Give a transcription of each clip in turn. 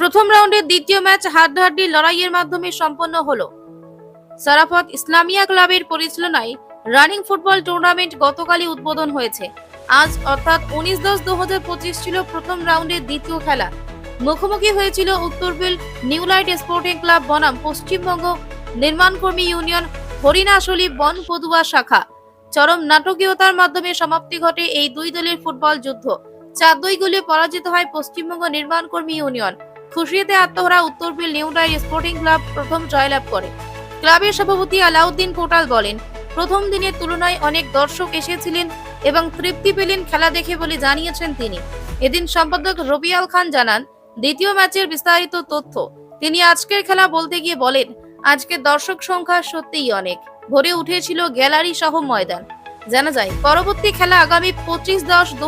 প্রথম রাউন্ডের দ্বিতীয় ম্যাচ হাড্ডাহাড্ডি লড়াইয়ের মাধ্যমে সম্পন্ন হল। সারাফত ইসলামিয়া ক্লাবের পরিচালনায় রানিং ফুটবল টুর্নামেন্ট গতকালই উদ্বোধন হয়েছে। আজ অর্থাৎ উনিশ দশ দু হাজার পঁচিশ ছিল প্রথম রাউন্ডের দ্বিতীয় খেলা। মুখোমুখি হয়েছিল Uttarbil new light sporting club বনাম, পশ্চিমবঙ্গ নির্মাণকর্মী ইউনিয়ন হরিণাশলী বন পদুয়া শাখা। চরম নাটকীয়তার মাধ্যমে সমাপ্তি ঘটে এই দুই দলের ফুটবল যুদ্ধ। চার দুই গোলে পরাজিত হয় পশ্চিমবঙ্গ নির্মাণকর্মী ইউনিয়ন। খুশিতে আত্মহারা Uttarbil new light sporting club প্রথম জয়লাভ করে। ক্লাবের সভাপতি আলাউদ্দিন কোটাল বলেন, প্রথম দিনের তুলনায় অনেক দর্শক এসেছিলেন এবং তৃপ্তি পেলেন খেলা দেখে বলে জানিয়েছেন তিনি। এদিন সম্পাদক রবিয়াল খান জানান, দ্বিতীয় ম্যাচের বিস্তারিত তথ্য। তিনি আজকের খেলা বলতে গিয়ে বলেন, আজকে দর্শক সংখ্যা সত্যিই অনেক। ভরে উঠেছিল গ্যালারি সহ ময়দান। জানা যায়, পরবর্তী খেলা আগামী পঁচিশ দশ দু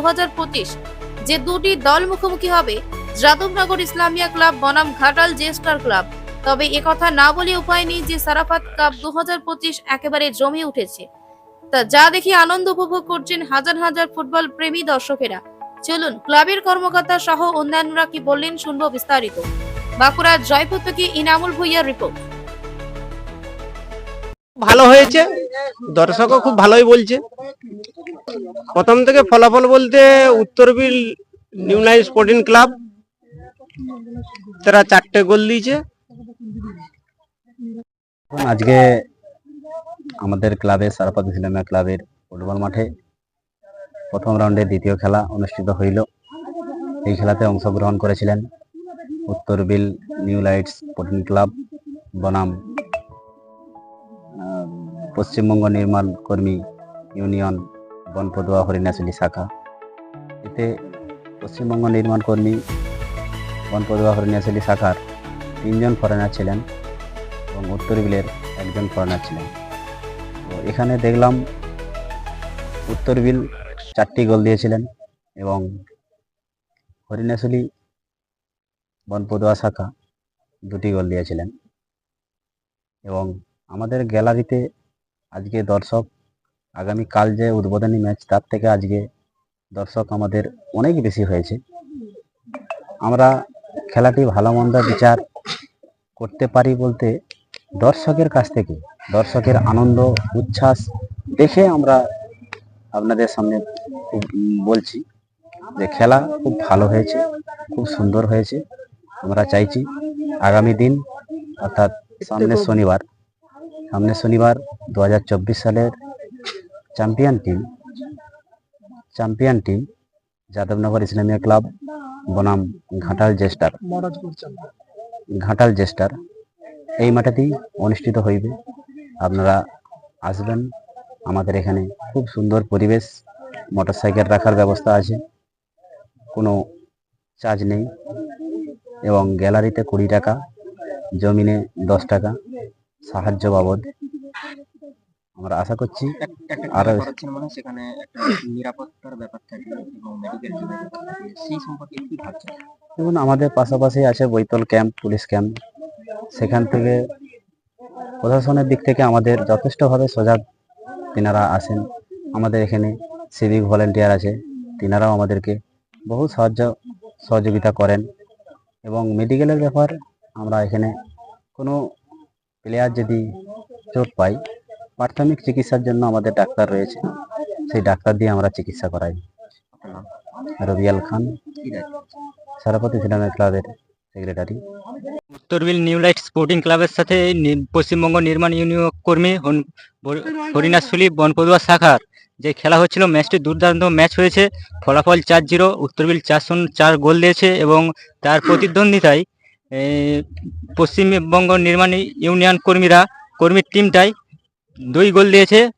যে দুটি দল মুখোমুখি হবে যাদবনগর ইসলামিয়া ক্লাব, বনাম ঘাটাল জেস্টার ক্লাব। তবে একথা না বলে উপায় নেই যে সারাফাত কাপ দু পঁচিশ একেবারে জমে উঠেছে। তা যা দেখে আনন্দ উপভোগ করছেন হাজার হাজার ফুটবল প্রেমী দর্শকেরা। চলুন, ক্লাবের কর্মকর্তা সহ অন্যান্যরা কি বললেন শুনব বিস্তারিত। বাঁকুড়ার জয়পুর থেকে ইনামুল ভুইয়ার রিপোর্ট। ভালো হয়েছে। দর্শকও খুব ভালোই বলছে। প্রথম থেকে ফলাফল বলতে Uttarbil new line sporting club তারা চারটে গোল দিয়েছে। আজকে আমাদের ক্লাবে সারাপাত ইসলামিয়া ক্লাবের ফুটবল মাঠে প্রথম রাউন্ডে দ্বিতীয় খেলা অনুষ্ঠিত হইল। এই খেলাতে অংশগ্রহণ করেছিলেন Uttarbil new lights sporting club, বনাম পশ্চিমবঙ্গ নির্মাণ কর্মী ইউনিয়ন, বনপদুয়া হরিণাচলি শাখা। এতে পশ্চিমবঙ্গ নির্মাণ কর্মী বনপদুয়া হরিণাচলী শাখার তিনজন ফরেনার ছিলেন এবং উত্তর বিলের একজন ফরেনার ছিলেন। তো এখানে দেখলাম উত্তর বিল চারটি গোল দিয়েছিলেন এবং হরিণাশলী বনপদুয়া শাখা দুটি গোল দিয়েছিলেন। এবং আমাদের গ্যালারিতে আজকে দর্শক, আগামী কাল যে উদ্বোধনী ম্যাচ, তার থেকে আজকে দর্শক আমাদের অনেক বেশি হয়েছে। আমরা খেলাটি ভালো মন্দ বিচার করতে পারি বলতে দর্শকের কাছ থেকে, দর্শকের আনন্দ, উচ্ছ্বাস দেখে আমরা আপনাদের সামনে বলছি যে খেলা খুব ভালো হয়েছে, খুব সুন্দর হয়েছে। আমরা চাইছি আগামী দিন, অর্থাৎ সামনের শনিবার সামনের শনিবার দু হাজার চব্বিশ সালের champion team champion team Jadabnagar Islamia club, বনাম ঘাটাল জেস্টার। ঘাটাল জেস্টার, এই মাঠেতেই অনুষ্ঠিত হইবে। আপনারা আসবেন। আমাদের এখানে খুব সুন্দর পরিবেশ, মোটরসাইকেল রাখার ব্যবস্থা আছে। কোনো চার্জ নেই। এবং গ্যালারিতে কুড়ি টাকা, জমিনে দশ টাকা, সাহায্য বাবদ। আমরা আশা করছি আরও মানে সেখানে একটা নিরাপত্তার ব্যাপার থাকে এবং মেডিকেল সেই সম্পর্কে কি ভাবছেন? দেখুন আমাদের পাশাপাশি আছে বৈতল ক্যাম্প পুলিশ ক্যাম্প। সেখান থেকে প্রশাসনের দিক থেকে আমাদের যথেষ্টভাবে সজাগ তিনারা আসেন আমাদের এখানে সিভিক ভলেন্টিয়ার আছে তিনারাও আমাদেরকে বহু সাহায্য সহযোগিতা করেন। এবং মেডিকেলের ব্যাপার আমরা এখানে কোনো প্লেয়ার যদি চোট পাই প্রাথমিক চিকিৎসার জন্য আমাদের ডাক্তার রয়েছে। সেই ডাক্তার দিয়ে আমরা চিকিৎসা করাই। রবিয়াল খান, সারাপতি সিনেমা ক্লাবের secretary. Uttarbil new light sporting ক্লাবের সাথে পশ্চিমবঙ্গ নির্মাণ ইউনিয়ন কর্মী হন- হরি- হরিণাশলী বনপদুয়া শাখার যে খেলা হচ্ছিল, ম্যাচটি দুর্দান্ত ম্যাচ হয়েছে। ফলাফল চার জিরো উত্তরবিল চার শূন্য চার গোল দিয়েছে এবং তার প্রতিদ্বন্দ্বিতায় পশ্চিমবঙ্গ নির্মাণ ইউনিয়ন কর্মীরা কর্মীর টিমটাই দুই গোল দিয়েছে।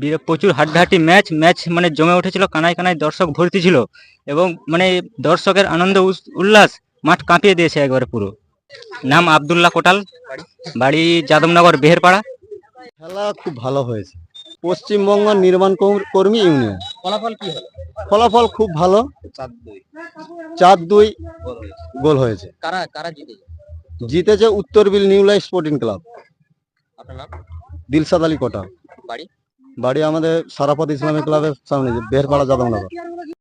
বি- প্রচুর হাড্ডাহাড্ডি ম্যাচ। ম্যাচ মানে জমে উঠেছিল কানায় কানায় দর্শক ভর্তি ছিল এবং মানে দর্শকের আনন্দ উল্লাস মাঠ কাঁপিয়ে দিয়েছে একবারে পুরো। নাম আব্দুল্লাহ কোটাল বাড়ি যাদবনগর বেহেরপাড়া। খেলা খুব ভালো হয়েছে। পশ্চিমবঙ্গ নির্মাণ কর- কর্মী ইউনিয়ন। ফলাফল কি হলো? ফলাফল খুব ভালো। চার দুই। চার দুই গোল হয়েছে। কারা কারা জিতে জিতেছে Uttarbil new life sporting club. আপনার নাম? দিলসাদ আলী কোটা। বাড়ি? বাড়ি আমাদের সারাপত ইসলামিক ক্লাবের সামনে বেরপাড়া যাদবনগর।